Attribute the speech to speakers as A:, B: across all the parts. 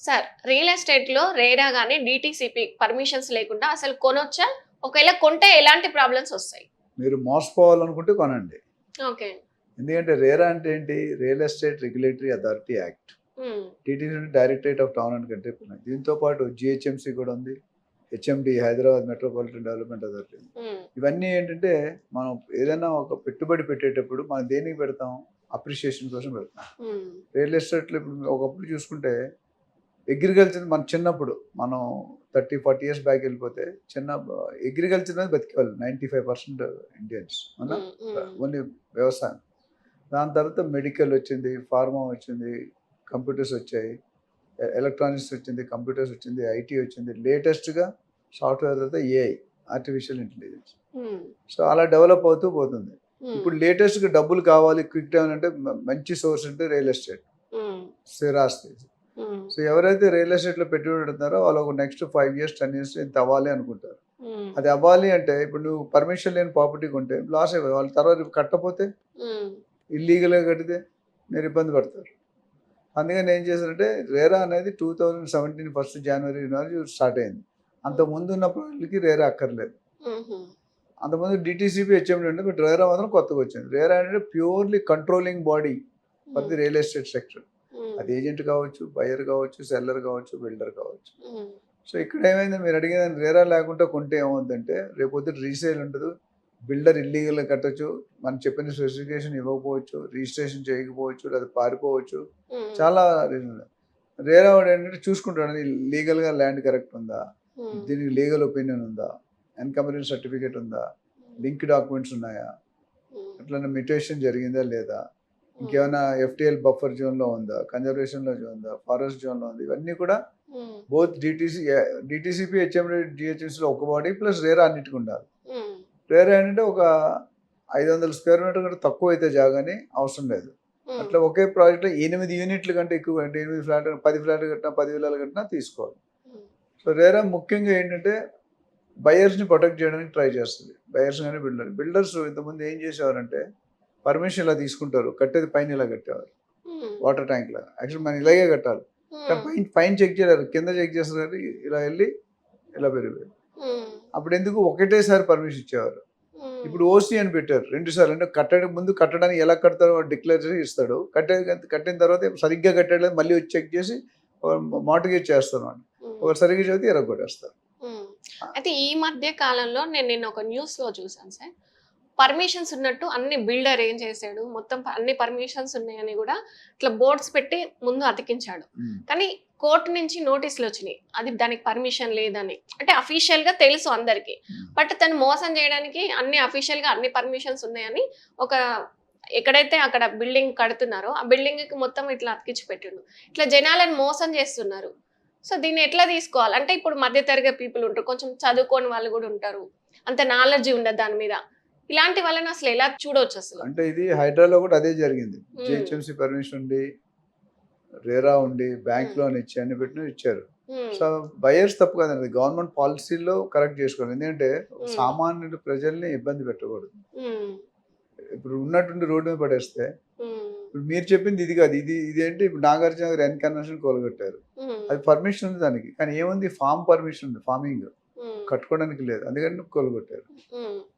A: Sir real ఎస్టేట్లో రేరా గానీ DTCP permissions లేకుండా అసలు కొనొచ్చా? ఒకవేళ కొంటే ఎలాంటి ప్రాబ్లమ్స్ వస్తాయి?
B: మీరు మోసపోవాలనుకుంటే కొనండి.
A: ఓకే.
B: ఎందుకంటే రేరా అంటే ఏంటి? Real estate regulatory authority act. TTD directorate of town and country దీంతో పాటు జిహెచ్ఎంసీ కూడా ఉంది. HMD Hyderabad metropolitan development authority. ఇవన్నీ ఏంటంటే మనం ఏదైనా ఒక పెట్టుబడి పెట్టేటప్పుడు మనం దేనికి పెడతాం? అప్రిషియేషన్ కోసం పెడతాం. రియల్ ఎస్టేట్లో ఇప్పుడు ఒకప్పుడు చూసుకుంటే అగ్రికల్చర్ మన చిన్నప్పుడు మనం థర్టీ ఫార్టీ ఇయర్స్ బ్యాక్ వెళ్ళిపోతే చిన్న అగ్రికల్చర్ అనేది బతికేవాళ్ళు నైంటీ ఫైవ్ పర్సెంట్ ఇండియన్స్ అవునా? ఓన్లీ వ్యవసాయం. దాని తర్వాత మెడికల్ వచ్చింది ఫార్మా వచ్చింది కంప్యూటర్స్ వచ్చాయి ఎలక్ట్రానిక్స్ వచ్చింది కంప్యూటర్స్ వచ్చింది ఐటీ వచ్చింది లేటెస్ట్గా సాఫ్ట్వేర్ తర్వాత ఏఐ ఆర్టిఫిషియల్ ఇంటెలిజెన్స్ సో అలా డెవలప్ అవుతూ పోతుంది. ఇప్పుడు లేటెస్ట్గా డబ్బులు కావాలి క్విక్ టైం అంటే మంచి సోర్స్ అంటే రియల్ ఎస్టేట్. స్థిరాస్తి. సో ఎవరైతే రియల్ ఎస్టేట్లో పెట్టుబడి పెడుతున్నారో వాళ్ళు ఒక next five years ten years ఇంత అవ్వాలి అనుకుంటారు. అది అవ్వాలి అంటే ఇప్పుడు నువ్వు పర్మిషన్ లేని ప్రాపర్టీ కొంటే లాస్ అయిపోయి వాళ్ళ తర్వాత కట్టపోతే ఇల్లీగల్గా కడితే మీరు ఇబ్బంది పడతారు. అందుకని ఏం చేశారంటే రేరా అనేది టూ థౌజండ్ సెవెంటీన్ ఫస్ట్ జనవరి నుంచి స్టార్ట్ అయింది. అంత ముందు ఉన్న ప్రాజెక్టులకి రేరా అక్కర్లేదు. అంతకుముందు డిటీసీపీ హెచ్ఎండి ఉండే బట్ రేరా మాత్రం కొత్తగా వచ్చింది. రేరా అంటే purely controlling body for the real estate sector అది ఏజెంట్ కావచ్చు బయర్ కావచ్చు సెల్లర్ కావచ్చు బిల్డర్ కావచ్చు. సో ఇక్కడ ఏమైంది? మీరు అడిగేదాన్ని రేరా లేకుండా కొంటే ఏమవుతుందంటే రేపొద్దు రీసేల్ ఉండదు. బిల్డర్ ఇల్లీగల్గా కట్టొచ్చు. మనం చెప్పిన స్పెసిఫికేషన్ ఇవ్వకపోవచ్చు రిజిస్ట్రేషన్ చేయకపోవచ్చు లేదా పారిపోవచ్చు. చాలా ఉంది. రేరా ఏంటంటే చూసుకుంటాడు లీగల్గా ల్యాండ్ కరెక్ట్ ఉందా? దీనికి లీగల్ ఒపీనియన్ ఉందా? ఎన్కంబరెన్స్ సర్టిఫికేట్ ఉందా? లింక్ డాక్యుమెంట్స్ ఉన్నాయా? అట్లనే మ్యూటేషన్ జరిగిందా లేదా? ఇంకేమైనా ఎఫ్టిఎల్ బఫర్ జోన్లో ఉందా? కన్జర్వేషన్లో ఉందా? ఫారెస్ట్ జోన్లో ఉంది? ఇవన్నీ కూడా బోత్ డిటీసీ డిటీసీపీ హెచ్ఎండి జిహెచ్ఎస్లో ఒక బాడీ ప్లస్ రేరా అన్నిటికీ ఉండాలి. రేరా ఏంటంటే ఒక ఐదు వందల స్క్వేర్ మీటర్ కంటే తక్కువ అయితే జాగాని అవసరం లేదు. అట్లా ఒకే ప్రాజెక్ట్లో ఎనిమిది యూనిట్ల కంటే ఎక్కువ అంటే ఎనిమిది ఫ్లాట్ పది ఫ్లాట్ కట్టినా పది విలాలు కట్టినా తీసుకోవాలి. సో రేరా ముఖ్యంగా ఏంటంటే బయర్స్ని ప్రొటెక్ట్ చేయడానికి ట్రై చేస్తుంది. బయర్స్ కానీ బిల్డర్ బిల్డర్స్ ఇంతకుముందు ఏం చేసేవారంటే పర్మిషన్ ఇలా తీసుకుంటారు. కట్టేది పైన ఇలా కట్టేవారు. వాటర్ ట్యాంక్ లాగా యాక్చువల్ మనం ఇలాగే కట్టాలి. పైన పైన చెక్ చేయలేరు. కింద చెక్ చేస్తారు కానీ ఇలా వెళ్ళి ఇలా పెరిగిపోయారు. అప్పుడు ఎందుకు ఒకటేసారి పర్మిషన్ ఇచ్చేవారు? ఇప్పుడు ఓసీ అని పెట్టారు. రెండు సార్లు. అంటే కట్టడం ముందు కట్టడానికి ఎలా కడతారో డిక్లేర్ చేసి ఇస్తాడు. కట్టే కట్టిన తర్వాత సరిగ్గా కట్టలేదు. మళ్ళీ వచ్చి చెక్ చేసి మార్టిగేజ్ చేస్తాను అని ఒకరు సరిగ్గా చదివితే ఎరగొట్టేస్తారు.
A: అయితే ఈ మధ్య కాలంలో నేను నిన్న ఒక న్యూస్లో చూసాను సార్. పర్మిషన్స్ ఉన్నట్టు అన్ని బిల్డర్ ఏం చేశాడు? మొత్తం అన్ని పర్మిషన్స్ ఉన్నాయని కూడా ఇట్లా బోర్డ్స్ పెట్టి ముందు అతికించాడు. కానీ కోర్టు నుంచి నోటీసులు వచ్చినాయి. అది దానికి పర్మిషన్ లేదని. అంటే అఫీషియల్గా తెలుసు అందరికి. బట్ తను మోసం చేయడానికి అన్ని అఫీషియల్గా అన్ని పర్మిషన్స్ ఉన్నాయని ఒక ఎక్కడైతే అక్కడ బిల్డింగ్ కడుతున్నారో ఆ బిల్డింగ్కి మొత్తం ఇట్లా అతికించి పెట్టిండు. ఇట్లా జనాలను మోసం చేస్తున్నారు. సో దీన్ని ఎట్లా తీసుకోవాలి? అంటే ఇప్పుడు మధ్య తరగతి పీపుల్ ఉంటారు. కొంచెం చదువుకోని వాళ్ళు కూడా ఉంటారు. అంత నాలెడ్జ్ ఉండదు దాని మీద. ఇలాంటి వాళ్ళని అసలు ఎలా చూడవచ్చు అసలు
B: అంటే ఇది హైడ్రాలో కూడా అదే జరిగింది. జిహెచ్ఎంసీ పర్మిషన్ ఉండి రేరా ఉండి బ్యాంక్ లోన్ ఇచ్చి అన్ని పెట్టిన ఇచ్చారు. సో బయర్స్ తప్పు కదండి గవర్నమెంట్ పాలసీలో కరెక్ట్ చేసుకోవాలి ఎందుకంటే. సామాన్యుడు ప్రజల్ని ఇబ్బంది పెట్టకూడదు. ఇప్పుడు ఉన్నట్టుండి రోడ్డు మీద పడేస్తే. ఇప్పుడు మీరు చెప్పింది ఇది కాదు ఇది ఇదేంటి ఇప్పుడు నాగార్జున గారు ఎన్ కన్వెన్షన్ కోలగొట్టారు. అది పర్మిషన్ ఉంది దానికి కానీ ఏముంది ఫామ్ పర్మిషన్ ఉంది ఫార్మింగ్. కట్టుకోవడానికి లేదు అందుకని కోలగొట్టారు.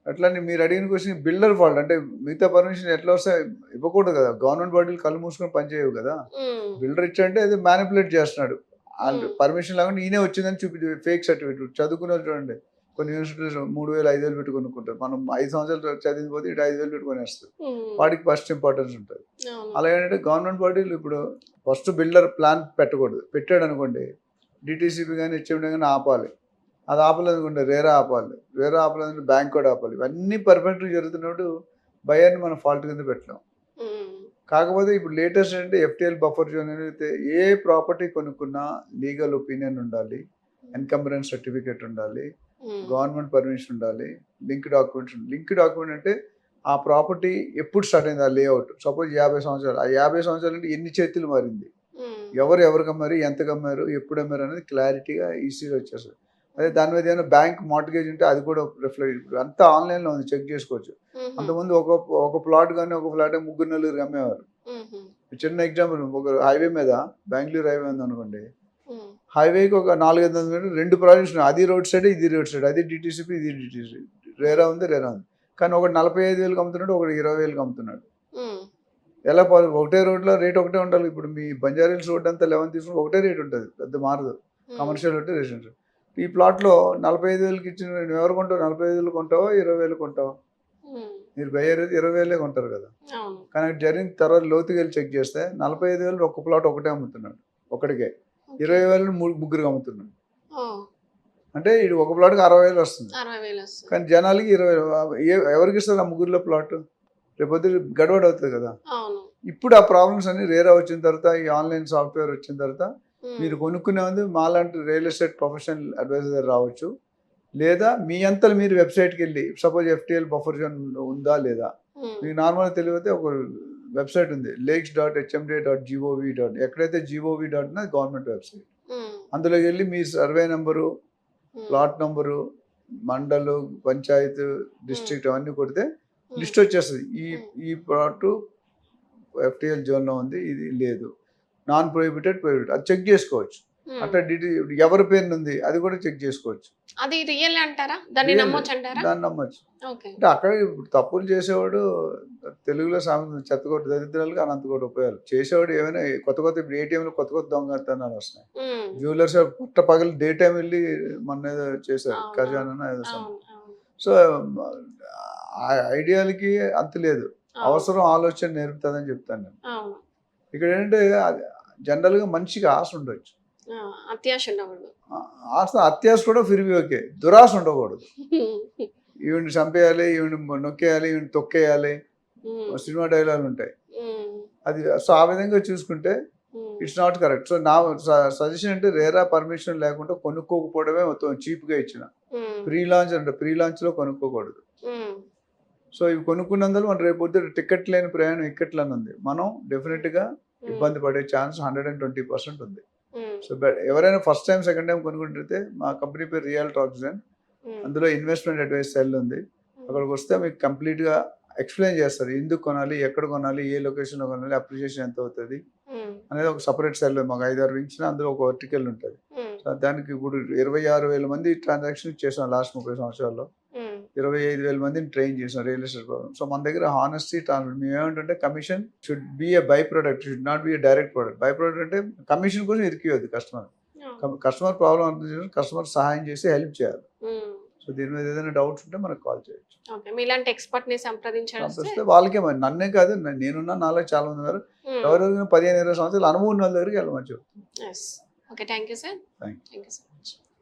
B: అట్లానే మీరు అడిగిన క్వశ్చన్ బిల్డర్ ఫాల్ట్ అంటే మిగతా పర్మిషన్ ఎట్లా వస్తే ఇవ్వకూడదు కదా. గవర్నమెంట్ బాడీలు కళ్ళు మూసుకొని పనిచేయవు కదా. బిల్డర్ ఇచ్చంటే అది మ్యానిపులేట్ చేస్తున్నాడు.
A: Hmm.
B: పర్మిషన్ లేకుండా ఈయనే వచ్చిందని చూపి ఫేక్ సర్టిఫికేట్ చదువుకునే వాళ్ళు చూడండి. కొన్ని యూనివర్సిటీలో మూడు వేలు ఐదు వేలు పెట్టి కొనుక్కుంటారు. మనం ఐదు సంవత్సరాలు చదివిన పోతే ఇటు ఐదు వేలు పెట్టుకొని వేస్తారు
A: Hmm.
B: వాడికి ఫస్ట్ ఇంపార్టెన్స్ ఉంటుంది.
A: అవును.
B: అలా ఏంటంటే గవర్నమెంట్ బాడీలు ఇప్పుడు ఫస్ట్ బిల్డర్ ప్లాన్ పెట్టకూడదు. పెట్టాడు అనుకోండి డిటీసీపీ కానీ హెచ్ఎండి కానీ ఆపాలి. అది ఆపలేదు అనుకోండి రేరా ఆపాలి. రేరా ఆపలేదు బ్యాంక్ కూడా ఆపాలి. ఇవన్నీ పర్ఫెక్ట్గా జరుగుతున్నప్పుడు బయర్ని మనం ఫాల్ట్ కింద పెట్టలేం. కాకపోతే ఇప్పుడు లేటెస్ట్ అంటే ఎఫ్టిఎల్ బఫర్ జోన్ అయితే ఏ ప్రాపర్టీ కొనుక్కున్నా లీగల్ ఒపీనియన్ ఉండాలి ఎన్కంబరెన్స్ సర్టిఫికేట్ ఉండాలి. గవర్నమెంట్ పర్మిషన్ ఉండాలి లింక్ డాక్యుమెంట్స్ లింక్ డాక్యుమెంట్ అంటే ఆ ప్రాపర్టీ ఎప్పుడు స్టార్ట్ అయింది? ఆ లేఅవుట్ సపోజ్ యాభై సంవత్సరాలు. ఆ యాభై సంవత్సరాలు అంటే ఎన్ని చేతులు మారింది. ఎవరు ఎవరికి అమ్మారు? ఎంత అమ్మారు? ఎప్పుడు అమ్మారు? అనేది క్లారిటీగా ఈజీగా వచ్చేస్తుంది. అదే దాని మీద ఏమైనా బ్యాంక్ మార్టిగేజ్ ఉంటే అది కూడా రిఫ్లెక్ట్ అంతా ఆన్లైన్లో ఉంది చెక్ చేసుకోవచ్చు. అంతకుముందు ఒక ఒక ప్లాట్ కానీ ఒక ఫ్లాట్ ముగ్గురు నలుగురు అమ్మేవారు. చిన్న ఎగ్జాంపుల్ ఒక హైవే మీద బెంగళూరు హైవే ఉంది అనుకోండి. హైవేకి ఒక నాలుగైదు వందల రెండు ప్రాజెక్ట్స్ ఉన్నాయి. అది రోడ్ సైడ్ ఇది రోడ్ సైడ్. అది డిటీసీపీ ఇది డిటీసీ రేరా ఉంది రేరా ఉంది. కానీ ఒకటి నలభై ఐదు వేలకు అమ్ముతున్నాడు ఒకటి ఇరవై వేలకు అమ్ముతున్నాడు. ఎలా పో ఒకటే రోడ్లో రేట్ ఒకటే ఉండాలి. ఇప్పుడు మీ బంజారీల్స్ రోడ్ అంతా లెవెన్ తీసుకుని ఒకటే రేట్ ఉంటుంది. పెద్ద మారదు. కమర్షియల్ ఒకటి రెసిడెన్షియల్. ఈ ప్లాట్లో నలభై ఐదు వేలకి ఇచ్చిన నువ్వు ఎవరు కొంటావు? నలభై ఐదు వేలు కొంటావా? ఇరవై వేలు కొంటావా మీరు బయ్యారు ఇరవై వేలే కొంటారు కదా. కానీ జరిగిన తర్వాత లోతుకి వెళ్ళి చెక్ చేస్తే నలభై ఐదు వేలు ఒక్క ప్లాట్ ఒకటే అమ్ముతున్నాడు ఒకటికే. ఇరవై వేలు మూడు ముగ్గురికి అమ్ముతున్నాడు. అంటే ఇది ఒక ప్లాట్కి అరవై వేలు వస్తుంది. కానీ జనాలకి ఇరవై ఎవరికి ఇస్తారు ఆ ముగ్గురులో ప్లాట్? రేపొద్దు గడబడి అవుతుంది కదా ఇప్పుడు ఆ ప్రాబ్లమ్స్ అన్ని రేరా వచ్చిన తర్వాత ఈ ఆన్లైన్ సాఫ్ట్వేర్ వచ్చిన తర్వాత మీరు కొనుక్కునే ముందు మాలాంటి రియల్ ఎస్టేట్ ప్రొఫెషనల్ అడ్వైజర్ రావచ్చు. లేదా మీ అంతలు మీరు వెబ్సైట్కి వెళ్ళి సపోజ్ ఎఫ్టిఎల్ బఫర్ జోన్ ఉందా లేదా? మీకు నార్మల్గా తెలియతే ఒక వెబ్సైట్ ఉంది lakes dot HMD dot GOV dot ఎక్కడైతే జీఓవి డాట్ ఉన్నది గవర్నమెంట్ వెబ్సైట్. అందులోకి వెళ్ళి మీ survey number plot number mandal panchayat district అవన్నీ కొడితే లిస్ట్ వచ్చేస్తుంది. ఈ ఈ ప్లాట్ ఎఫ్టిఎల్ జోన్లో ఉంది ఇది లేదు. Non prohibited prohibited. అది చెక్ చేసుకోవచ్చు.
A: ఉమ్.
B: అట్లా డిటి ఎవరి పేరు ఉంది అది కూడా చెక్ చేసుకోవచ్చు.
A: అది రియల్ అంటారా? దాన్ని. నమ్మొచ్చు అంటారా?
B: దాన్ని నమ్మచ్చు.
A: ఓకే.
B: అంటే అక్కడ ఇప్పుడు తప్పులు చేసేవాడు తెలుగులో సామెత చెత్తకోటి దరిద్రాలకు అనంతకోటి ఉపయోగాలు. చేసేవాడు ఏమైనా కొత్త కొత్త ఇప్పుడు ఏటీఎంలో కొత్త కొత్త దొంగతనాలు వస్తున్నాయి. జ్యువెలర్స్ పుట్ట పగలు డే టైం వెళ్ళి మన ఏదో చేశారు. ఖజానా ఏదో సో ఐడియాలకి అంత లేదు. అవసరం ఆలోచన నేర్పుతుందని చెప్తాను నేను. ఇక్కడ ఏంటంటే జనరల్గా మనిషికి ఆశ ఉండొచ్చు.
A: ఆ, అత్యాశ ఉండకూడదు.
B: ఆ- ఆశ అత్యాశ కూడా ఫిరివి ఓకే. దురాశ ఉండకూడదు. ఈవిని చంపేయాలి ఈవిని నొక్కేయాలి ఈవిని తొక్కేయాలి. సినిమా డైలాగులు ఉంటాయి. అది సో ఆ విధంగా చూసుకుంటే ఇట్స్ నాట్ కరెక్ట్. సో నా సజెషన్ అంటే రేరా పర్మిషన్ లేకుండా కొనుక్కోకపోవడమే మొత్తం చీప్గా ఇచ్చిన. ప్రీ లాంచ్ అంటే ప్రీ లాంచ్లో కొనుక్కోకూడదు సో ఇవి కొనుక్కున్నందుకు మనం రేపు పొద్దున టికెట్ లేని ప్రయాణం ఇక్కట్లని ఉంది మనం డెఫినెట్గా ఇబ్బంది పడే chance hundred and twenty percent ఉంది. సో బట్ ఎవరైనా ఫస్ట్ టైం సెకండ్ టైం కొనుక్కుంటే మా కంపెనీ పేరు రియల్ ఆక్సిజన్
A: ఉమ్,
B: అందులో ఇన్వెస్ట్మెంట్ అడ్వైస్ సెల్ ఉంది. అక్కడికి వస్తే మీకు కంప్లీట్గా ఎక్స్ప్లెయిన్ చేస్తారు. ఎందుకు కొనాలి ఎక్కడ కొనాలి ఏ లొకేషన్లో కొనాలి అప్రిషియేషన్ ఎంత అవుతుంది అనేది ఒక సపరేట్ సెల్ మాకు ఐదు ఆరు వింగ్స్ అందులో ఒక వర్టికల్ ఉంటుంది. దానికి ఇప్పుడు ఇరవై ఆరు వేల మంది ట్రాన్సాక్షన్ చేసాం లాస్ట్ ముప్పై సంవత్సరాల్లో. ఇరవై ఐదు వేల మందిని ట్రైన్ చేసాం రియల్ ఎస్టేట్ ప్రాబ్లమ్ సో మన దగ్గర హానెస్టీ ట్రాన్స్ఫర్ మేము ఏమంటే commission should be a by product should not be a direct product by product అంటే కమిషన్ కోసం ఇరికియొద్దు కస్టమర్ కస్టమర్ ప్రాబ్లం అర్థం చేసుకుని కస్టమర్ సహాయం చేసి హెల్ప్ చేయాలి. సో దీని మీద ఏదైనా డౌట్స్ ఉంటే మనకు కాల్ చేయొచ్చు.
A: మీలాంటి
B: ఎక్స్పర్ట్ని వాళ్ళకే మరి. నన్నే కాదు నేనున్నా నాలో చాలా మంది ఉన్నారు. ఎవరెవరైనా పదిహేను ఇరవై సంవత్సరాలు అనుభవం ఉన్న వాళ్ళ దగ్గరికి వెళ్ళమని చెప్తాను
A: okay thank you sir thank you so much